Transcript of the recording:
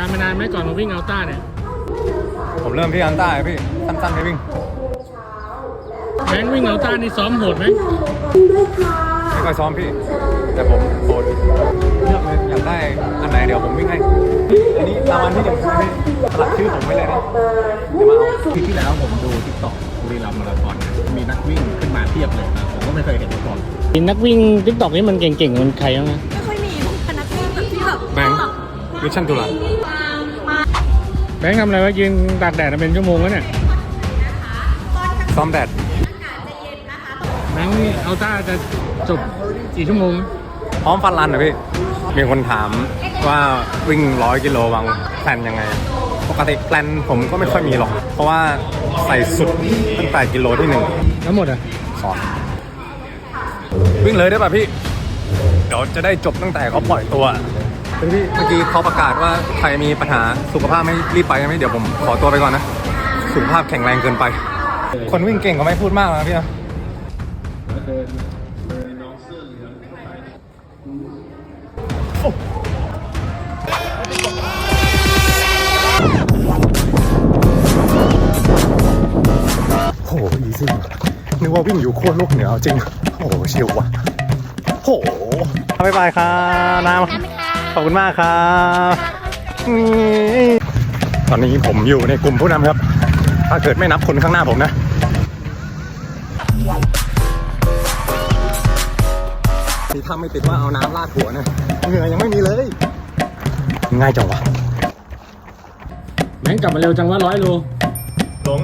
การณ์มานานไหมก่อนมาวิ่งอัลต้าเนี่ยผมเริ่มที่อันต้าพี่สั้นๆไม่วิ่งแบงค์วิ่งอัลต้านี่ซ้อมโหดไหมไม่ค่อยซ้อมพี่ แต่ผมโสดเลือกเลยอยากได้อันไหนเดี๋ยวผมวิ่งให้อันนี้รางวัลที่หนึ่งใช่ไหมพี่สลักชื่อผมไว้เลยนะเดี๋ยวมาเอาปีที่แล้วผมดูทิกตอกบุรีรัมย์มาราธอนมีนักวิ่งขึ้นมาเทียบเลยนะผมก็ไม่เคยเห็นมาก่อนนักวิ่งทิกตอกนี่มันเก่งๆมันใครบ้างนะ มิชชั่นตุลาแบงค์ทำอะไรวะยืนตากแดดมาเป็นชั่วโมงแล้วเนี่ยซ้อมแดดแบงค์นี่อัลต้าจะจบกี่ชั่วโมง พร้อมฟันรันเหรอพี่ มีคนถามว่าวิ่งร้อยกิโลวางแพลนยังไง ปกติแพลนผมก็ไม่ค่อยมีหรอก เพราะว่าใส่สุดตั้งแต่กิโลที่หนึ่งทั้งหมดอะสอนวิ่งเลยได้ป่ะพี่ เดี๋ยวจะได้จบตั้งแต่เขาปล่อยตัวเฮ้ย พี่เมื่อกี้เขาประกาศว่าใครมีปัญหาสุขภาพไม่รีบไปไหมเดี๋ยวผมขอตัวไปก่อนนะ สุขภาพแข็งแรงเกินไป คนวิ่งเก่งก็ไม่พูดมากนะพี่นะโอ้โหอีซี่นึกว่าวิ่งอยู่ขั้วโลกเหนือเอาจริง โอ้โหเชียวว่ะโหบ๊ายบายครับน้ำ ขอบคุณมากครับนี่ตอนนี้ผมอยู่ในกลุ่มผู้นำครับ ถ้าเกิดไม่นับคนข้างหน้าผมนะนี่ถ้าไม่ติดว่าเอาน้ำราดหัวนะเหงื่อยังไม่มีเลย ง่ายจังวะแบงค์กลับมาเร็วจังว่าร้อยโลหลง